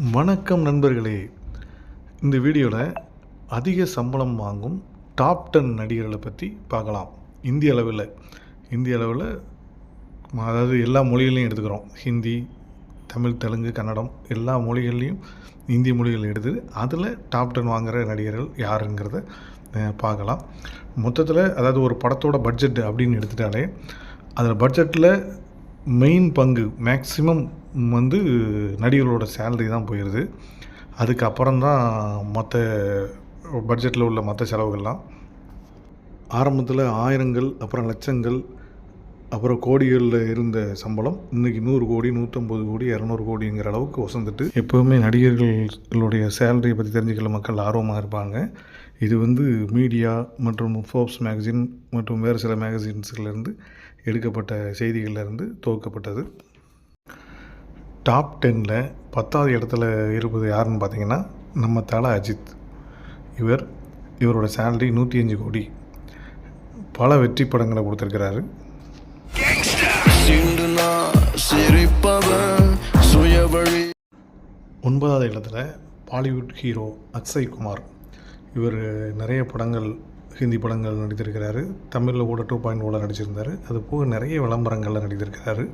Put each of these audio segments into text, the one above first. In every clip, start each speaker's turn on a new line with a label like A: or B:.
A: வணக்கம் நண்பர்களே. இந்த வீடியோவில் அதிக சம்பளம் வாங்கும் டாப் டென் நடிகர்களை பற்றி பார்க்கலாம். இந்திய அளவில். இந்திய அளவில் அதாவது எல்லா மொழிகளையும் எடுத்துக்கிறோம். ஹிந்தி தமிழ் தெலுங்கு கன்னடம் எல்லா மொழிகள்லையும் இந்திய மொழிகள் எடுத்து அதில் டாப் டென் வாங்குகிற நடிகர்கள் யாருங்கிறத பார்க்கலாம். மொத்தத்தில் அதாவது ஒரு படத்தோட பட்ஜெட் அப்படின்னு எடுத்துட்டாலே அதில் பட்ஜெட்டில் மெயின் பங்கு மேக்ஸிமம் வந்து நடிகர்களோட சேலரி தான் போயிடுது அதுக்கப்புறம் தான் மற்ற பட்ஜெட்டில் உள்ள மற்ற செலவுகள்லாம். ஆரம்பத்தில் ஆயிரங்கள் அப்புறம் லட்சங்கள் அப்புறம் கோடிகளில் இருந்த சம்பளம் இன்றைக்கி நூறு கோடி நூற்றம்பது கோடி இரநூறு கோடிங்கிற அளவுக்கு வசந்துட்டு எப்போவுமே நடிகர்களுடைய சேலரியை பற்றி தெரிஞ்சுக்கல மக்கள் ஆர்வமாக இருப்பாங்க. இது வந்து மீடியா மற்றும் ஃபோர்ப்ஸ் மேகசின் மற்றும் வேறு சில மேகசின்ஸ்லேருந்து எடுக்கப்பட்ட செய்திகள்லேருந்து துவக்கப்பட்டது. டாப் டென்னில் பத்தாவது இடத்துல இருப்பது யாருன்னு பார்த்தீங்கன்னா நம்ம தல அஜித். இவர் இவரோட சேலரி நூற்றி அஞ்சு கோடி. பல வெற்றி படங்களை கொடுத்துருக்கிறாரு.
B: சீண்டு நான் சிரிப்பவன்
A: ஒன்பதாவது இடத்துல பாலிவுட் ஹீரோ அக்ஷய் குமார். இவர் நிறைய படங்கள் ஹிந்தி படங்கள் நடித்திருக்கிறாரு. தமிழில் கூட டூ பாயிண்ட் ஓட நடிச்சிருந்தார். அது போக நிறைய விளம்பரங்களில் நடித்திருக்கிறாரு.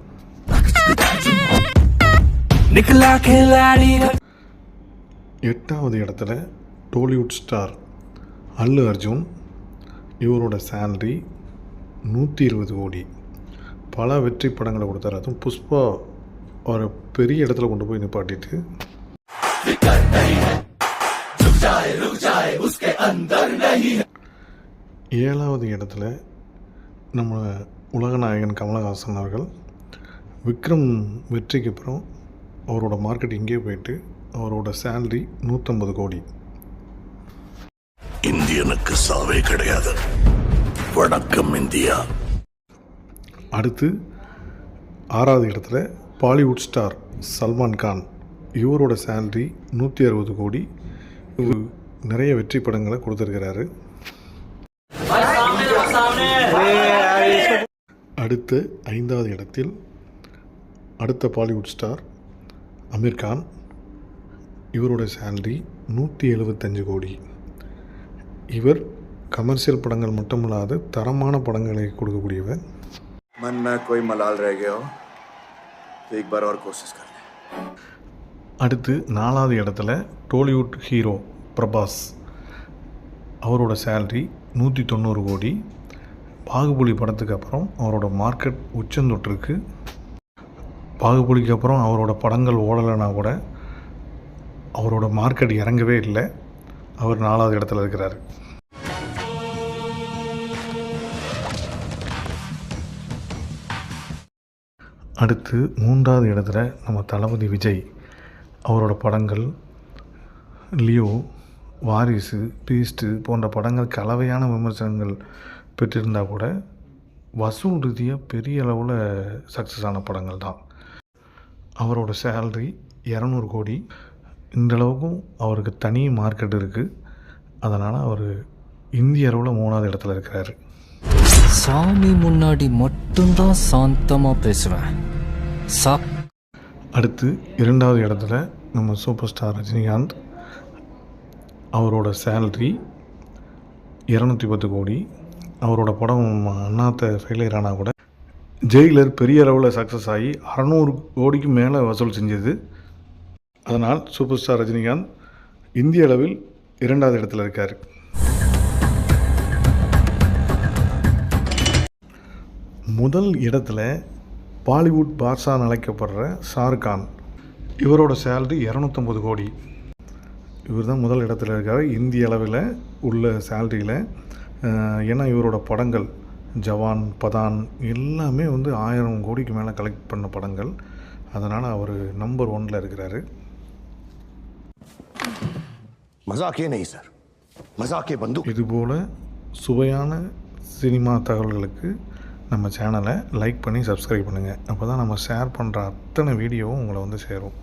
A: எட்டாவது இடத்துல டோலிவுட் ஸ்டார் அல்லு அர்ஜுன் இவரோட சேல்ரி நூற்றி இருபது கோடி. பல வெற்றி படங்களை கொடுத்தாரு. அதுவும் புஷ்பா ஒரு பெரிய இடத்துல கொண்டு போய் நிப்பாட்டிட்டு. ஏழாவது இடத்துல நம்ம உலகநாயகன் கமலஹாசன் அவர்கள் விக்ரம் வெற்றிக்கு அப்புறம் அவரோட மார்க்கெட் இங்கே போயிட்டு அவரோட சேலரி நூற்றம்பது கோடி.
B: இந்தியனுக்கு சாவே கிடையாது. வணக்கம் இந்தியா.
A: அடுத்து ஆறாவது இடத்துல பாலிவுட் ஸ்டார் சல்மான் கான். இவரோட சேலரி நூற்றி அறுபது கோடி. இவர் நிறைய வெற்றி படங்களை கொடுத்துருக்கிறாரு. அடுத்து ஐந்தாவது இடத்தில் அடுத்த பாலிவுட் ஸ்டார் அமீர் கான். இவரோட சேலரி நூற்றி எழுபத்தஞ்சு கோடி. இவர் கமர்ஷியல் படங்கள் மட்டுமல்லாது தரமான படங்களை கொடுக்கக்கூடியவர்.
C: मन में कोई मलाल रह गया हो तो एक बार और कोशिश कर ले
A: அடுத்து நாலாவது இடத்துல டோலிவுட் ஹீரோ பிரபாஸ் அவரோட சேலரி நூற்றி தொண்ணூறு கோடி பாகுபலி படத்துக்கு அப்புறம் அவரோட மார்க்கெட் உச்சந்தொட்டிருக்கு பாகுபலிக்கு அப்புறம் அவரோட படங்கள் ஓடலைன்னா கூட அவரோட மார்க்கெட் இறங்கவே இல்லை அவர் நாலாவது இடத்துல இருக்கிறார் அடுத்து மூன்றாவது இடத்துல நம்ம தளபதி விஜய் அவரோட படங்கள் லியோ வாரிசு பீஸ்ட்டு போன்ற படங்கள் கலவையான விமர்சனங்கள் பெற்றிருந்தால் கூட வசூல் ரீதியாக பெரிய அளவில் சக்ஸஸ் ஆன படங்கள் தான். அவரோட சேலரி இரநூறு கோடி. இந்த அளவுக்கும் அவருக்கு தனி மார்க்கெட் இருக்குது அதனால் அவர் இந்திய அளவில் மூணாவது இடத்துல இருக்கிறாரு.
D: சாமி முன்னாடி மட்டும்தான் சாந்தமா பேசுவேன். சாப்
A: அடுத்து இரண்டாவது இடத்துல நம்ம சூப்பர் ஸ்டார் ரஜினிகாந்த் அவரோட சேலரி இரநூத்தி பத்து கோடி. அவரோட படம் அண்ணாத்த ஃபெயிலியர் ஆனால் கூட ஜெயிலர் பெரிய அளவில் சக்ஸஸ் ஆகி அறநூறு கோடிக்கு மேலே வசூல் செஞ்சது. அதனால் சூப்பர் ஸ்டார் ரஜினிகாந்த் இந்திய அளவில் இரண்டாவது இடத்துல இருக்கார். முதல் இடத்துல பாலிவுட் பாட்ஷான்னு அழைக்கப்படுற ஷாருக்கான். இவரோட சேலரி இரநூத்தம்பது கோடி. இவர் தான் முதல் இடத்துல இருக்கார். இந்திய அளவில் உள்ள சேல்ரியில் ஏன்னா இவரோட படங்கள் ஜவான் பதான் எல்லாமே வந்து ஆயிரம் கோடிக்கு மேலே கலெக்ட் பண்ண படங்கள். அதனால் அவர் நம்பர் ஒனில் இருக்கிறாரு.
C: மசாக்கே நெய் சார். மசாக்கே பந்து
A: இதுபோல் சுவையான சினிமா தகவல்களுக்கு நம்ம சேனலை லைக் பண்ணி சப்ஸ்கிரைப் பண்ணுங்கள் அப்போ தான் நம்ம ஷேர் பண்ணுற அத்தனை வீடியோவும் உங்களை வந்து சேரும்.